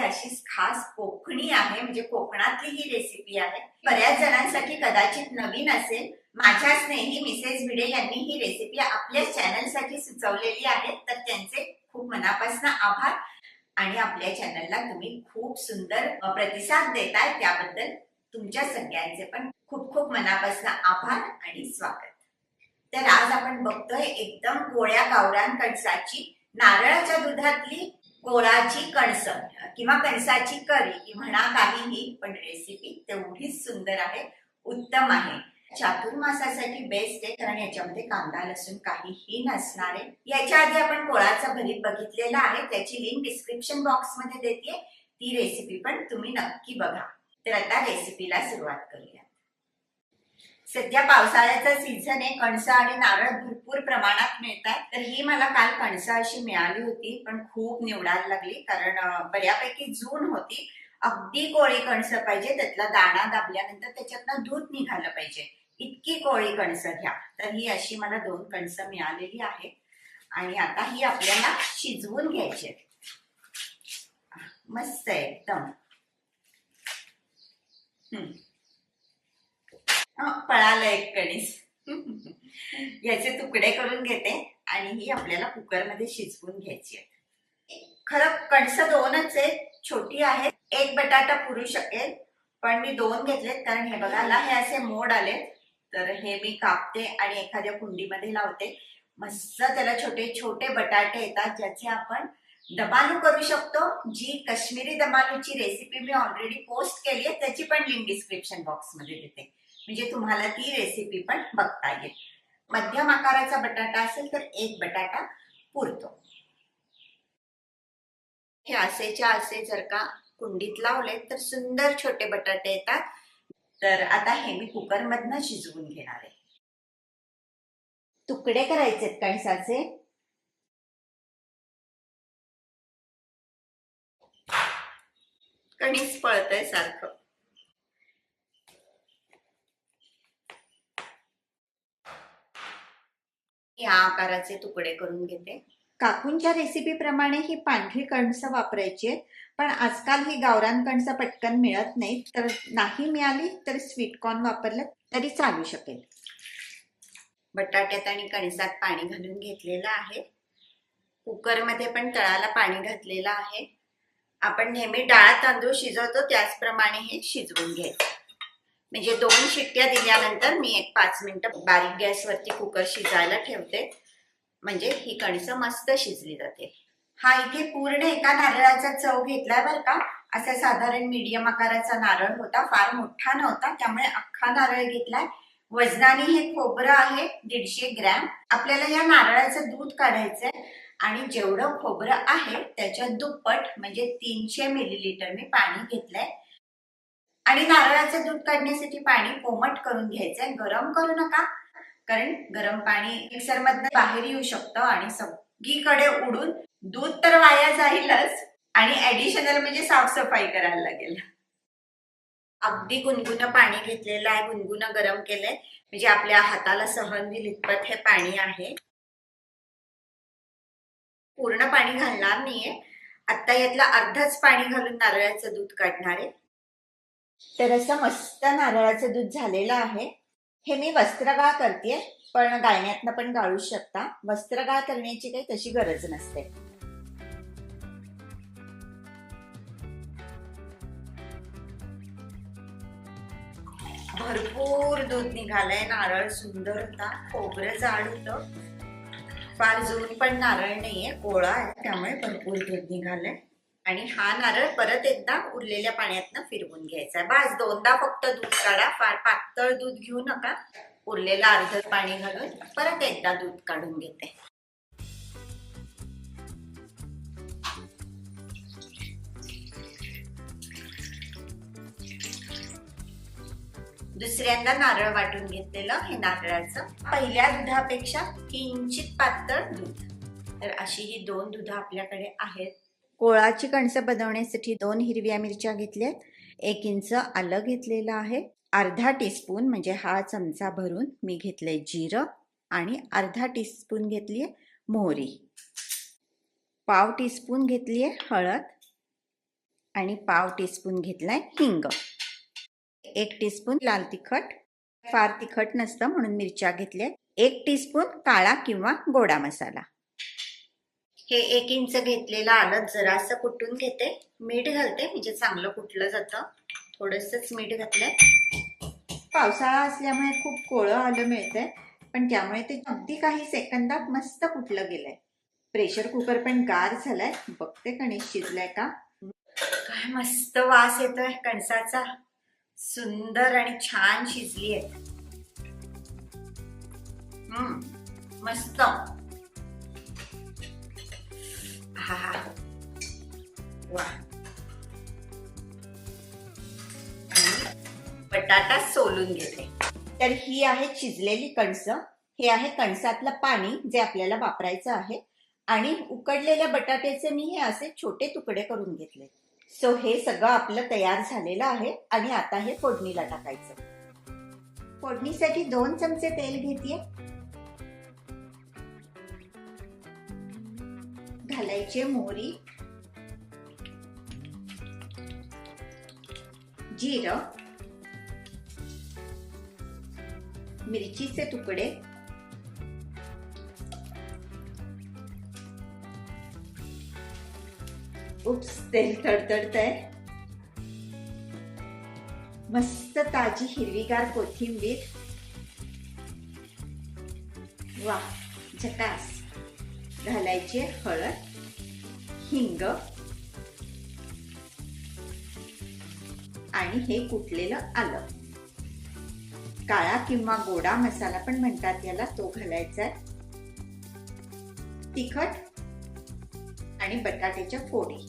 अशीच खास कोकणी आहे म्हणजे कोकणातली ही रेसिपी आहे. बऱ्याच जणांसाठी कदाचित नवीन असेल. माझ्या स्नेही मिसेस भिडे यांनी ही रेसिपी आपल्या चॅनलसाठी सुचवलेली आहे. तर त्यांचे खूप मनापासून आभार. आणि आपल्या चॅनलला तुम्ही खूप सुंदर प्रतिसाद देताय. त्याबद्दल तुमच्या सगळ्यांचे पण खूप खूप मनापासून आभार आणि स्वागत. तर आज आपण बघतोय एकदम गोळ्या गावरान कणसाची नारळाच्या दुधातली गोळाची कणस किंवा कणसाची करी म्हणा काहीही पण रेसिपी तेवढीच सुंदर आहे उत्तम आहे. चातुर्मासासाठी बेस्ट आहे कारण याच्यामध्ये कांदा लसूण काहीही नसणार आहे. याच्या आधी आपण कोळाचा भरीत बघितलेला आहे त्याची लिंक डिस्क्रिप्शन बॉक्समध्ये देते. ती रेसिपी पण तुम्ही नक्की बघा. तर आता रेसिपीला सुरुवात करूया. सध्या पावसाळ्याचा सीझन आहे. कणसं आणि नारळ भरपूर प्रमाणात मिळतात. तर ही मला काल कणसं अशी मिळाली होती पण खूप निवडायला लागली. कारण बऱ्यापैकी जून होती. अगदी कोळी कणसं पाहिजे. त्यातला दाणा दाबल्यानंतर त्याच्यातनं दूध निघालं पाहिजे. इतकी कोळी कणसं घ्या. तर ही अशी मला दोन कणसं मिळालेली आहे आणि आता ही आपल्याला शिजवून घ्यायची मस्त आहे एकदम. हम्म. पळालं एक कणीस. याचे तुकडे करून घेते आणि ही आपल्याला कुकरमध्ये शिजवून घ्यायची आहे. खरं कणसं दोनच आहेत छोटी आहे. एक बटाटा पुरू शकेल पण मी दोन घेतलेत कारण हे बघायला हे असे मोड आलेत तर हे मी कापते आणि एखाद्या कुंडीमध्ये लावते. मस्त त्याला छोटे छोटे बटाटे येतात ज्याचे आपण दमालू करू शकतो. जी काश्मीरी दमालूची रेसिपी मी ऑलरेडी पोस्ट केली आहे त्याची पण लिंक डिस्क्रिप्शन बॉक्समध्ये देते. म्हणजे तुम्हाला ती रेसिपी पण बघता येईल. मध्यम आकाराचा बटाटा असेल तर एक बटाटा पुरतो. हे असेच्या असे जर का कुंडीत लावले तर सुंदर छोटे बटाटे येतात. तर आता हे मी कुकर मधनं शिजवून घेणार आहे. तुकडे करायचे कणसाचे कणीस पळतय सारखं. या आकाराचे तुकडे करून घेते. काकूंच्या रेसिपी प्रमाणे ही पांढरी कणसं वापरायची आहेत. पण आजकाल ही गावरान कणसं पटकन मिळत नाहीत. तर नाही मिळाली तर स्वीट कॉर्न वापरलं तरी चालू शकेल. बटाट्यात आणि कणसात पाणी घालून घेतलेलं आहे. कुकरमध्ये पण तळाला पाणी घातलेलं आहे. आपण नेहमी डाळ तांदूळ शिजवतो त्याचप्रमाणे हे शिजवून घ्यायचं. म्हणजे दोन शिट्ट्या दिल्यानंतर मी एक पाच मिनिटं बारीक गॅसवरती कुकर शिजायला ठेवते. म्हणजे ही कणसं मस्त शिजली जाते. हा इथे पूर्ण एका नारळाचा चव घेतलाय बरं का. असा साधारण मीडियम आकाराचा नारळ होता फार मोठा नव्हता त्यामुळे अख्खा नारळ घेतलाय. वजनाने हे खोबरं आहे दीडशे ग्रॅम. आपल्याला या नारळाचं दूध काढायचंय आणि जेवढं खोबरं आहे त्याच्या दुप्पट म्हणजे तीनशे मिलीलिटर मी पाणी घेतलंय. आणि नारळाचं दूध काढण्यासाठी पाणी कोमट करून घ्यायचंय गरम करू नका कारण गरम पाणी मिक्सर मधनं बाहेर येऊ शकतं आणि सगळीकडे उडून दूध तर वाया जाईलच आणि ऍडिशनल म्हणजे साफसफाई करायला लागेल. अगदी गुनगुन पाणी घेतलेलं आहे गुनगुन गरम केलंय. म्हणजे आपल्या हाताला सहन होईल इतपत हे पाणी आहे. पूर्ण पाणी घालणार नाहीये. आता यातलं अर्धच पाणी घालून नारळाचं दूध काढणार आहे. तर असं मस्त नारळाचं दूध झालेलं आहे. हे मी वस्त्रगाळ करते पण गाळण्यातनं पण गाळू शकता. वस्त्रगाळ करण्याची काही तशी गरज नसते. भरपूर दूध निघालंय नारळ सुंदर होता खोबरं जाड होतं फार जून पण नारळ नाहीये कोळा आहे त्यामुळे भरपूर दूध निघालंय. आणि हा नारळ परत एकदा उरलेल्या पाण्यातनं फिरवून घ्यायचा बास दोनदा फक्त दूध काढा. फार पातळ दूध घेऊ नका. उरलेलं अर्ध पाणी घालून परत एकदा दूध काढून घेते. दुसऱ्यांदा नारळ वाटून घेतलेलं हे नारळाचं पहिल्या दुधापेक्षा किंचित पातळ दूध. तर अशी ही दोन दुधं आपल्याकडे आहेत. कोळाची कणसं बनवण्यासाठी दोन हिरव्या मिरच्या घेतल्यात. एक इंच आलं घेतलेलं आहे. अर्धा टीस्पून म्हणजे हा चमचा भरून मी घेतलंय जिरं आणि अर्धा टीस्पून घेतली मोहरी. पाव टीस्पून घेतली आहे हळद आणि पाव टीस्पून घेतलाय हिंग. एक टीस्पून लाल तिखट. फार तिखट नसतं म्हणून मिरच्या घेतल्या एक टीस्पून काळा किंवा गोडा मसाला. हे एक इंच घेतलेलं आलं जरासं कुटून घेते. मीठ घालते म्हणजे चांगलं कुटलं जातं. थोडंसंच मीठ घातलंय. पावसाळा असल्यामुळे खूप कोळं आलं मिळतंय पण त्यामुळे ते अगदी काही सेकंदात मस्त कुटलं गेलंय. प्रेशर कुकर पण गार झालाय. बघते कणिक शिजलाय का? काय मस्त वास येतोय कणसाचा. सुंदर आणि छान शिजली आहे मस्त. वा बटाटा सोलून घेते. तर ही आहे शिजलेली कणस. हे आहे कणसातलं पाणी जे आपल्याला वापरायचं आहे. आणि उकडलेल्या बटाट्याचे मी हे असे छोटे तुकडे करून घेतले. सो हे सगळं आपलं तयार झालेलं आहे आणि आता हे फोडणीला टाकायचं. फोडणीसाठी दोन चमचे तेल घेते घालायची मोहरी जिरं मिरचीचे तुकडे उप्स तेल तडतडत आहे मस्त ताजी हिरवीगार कोथिंबीर. वा झकास. घालायचे हळद हिंग आणि हे कुटलेलं आलं. काळा किंवा गोडा मसाला पण म्हणतात याला तो घालायचा आहे. तिखट आणि बटाट्याच्या फोडी.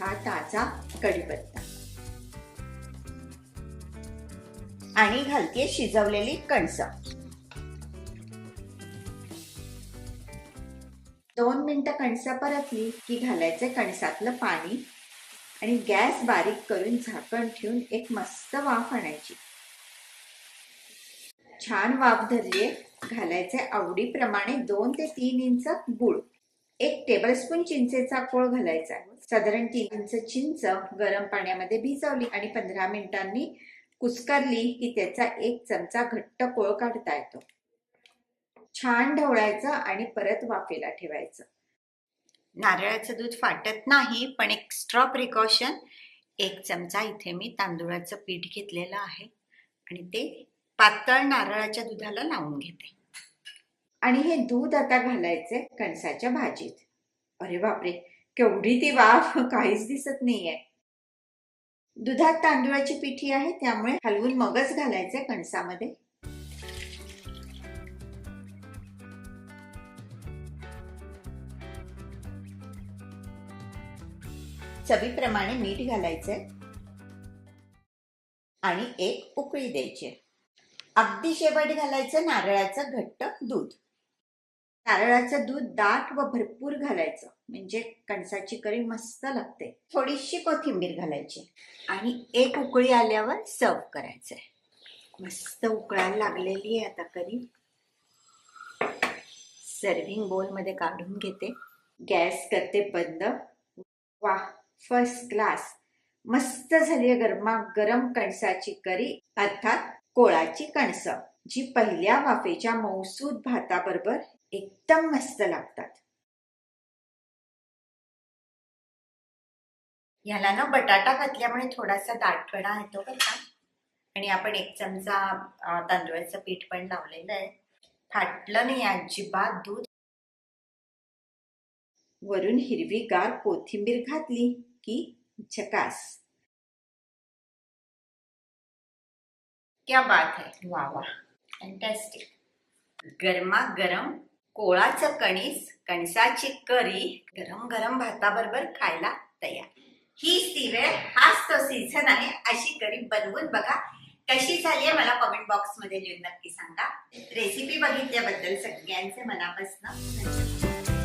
हा ताजा कढीपत्ता. आणि घालते शिजवलेली कणस. दोन मिनिटं कणस परतली की घालायचे कणसातलं पाणी आणि गॅस बारीक करून झाकण ठेवून एक मस्त वाफ आणायची. छान वाफ धरलीये घालायचे आवडीप्रमाणे दोन ते तीन इंच गुळ. एक टेबलस्पून चिंचेचा कोळ घालायचा. साधारण तीन इंच चिंच गरम पाण्यामध्ये भिजवली आणि पंधरा मिनिटांनी कुस्करली की त्याचा एक चमचा घट्ट कोळ काढता येतो. छान ढवळायचं आणि परत वाफेला ठेवायचं. नारळाचं दूध फाटत नाही पण एक्स्ट्रा प्रिकॉशन एक चमचा इथे मी तांदूळाचं पीठ घेतलेलं आहे आणि ते पातळ नारळाच्या दुधाला लावून घेते. आणि हे दूध आता घालायचे कणसाच्या भाजीत. अरे बापरे केवढी ती वाफ काहीच दिसत नाहीये. दुधात तांदूळाची पिठी आहे त्यामुळे हलवून मगच घालायचे कणसामध्ये. चवीप्रमाणे मीठ घालायचंय आणि एक उकळी द्यायची. अगदी शेवट घालायचं नारळाचं घट्ट दूध. नारळाचं दूध दाट व भरपूर घालायचं. म्हणजे कणसाची करी मस्त लागते. थोडीशी कोथिंबीर घालायची. आणि एक उकळी आल्यावर सर्व करायचंय. मस्त उकळायला लागलेली आहे आता करी. सर्विंग बोलमध्ये काढून घेते. गॅस करते बंद. वा फर्स्ट क्लास मस्त झाली आहे गरमा गरम कणसाची करी. अर्थात कोळाची कणस जी पहिल्या वाफेच्या मौसूद भाताबरोबर एकदम मस्त लागतात. ह्याला ना बटाटा घातल्यामुळे थोडासा दाटपणा येतो बरं का. आणि आपण एक चमचा तांदूळाचं पीठ पण लावलेलं आहे. फाटलं नाही अजिबात दूध. वरून हिरवी गार कोथिंबीर घातली की झकास. क्या बात है. वा वा फॅन्टॅस्टिक गरमा गरम कोळाचं कणीस कणसाची करी गरम गरम भाताबरोबर खायला तयार. ही ती हाच तो सीझन आहे अशी करी बनवून बघा कशी झाली आहे मला कमेंट बॉक्समध्ये लिहून नक्की सांगा. रेसिपी बघितल्याबद्दल सगळ्यांचे मनापासून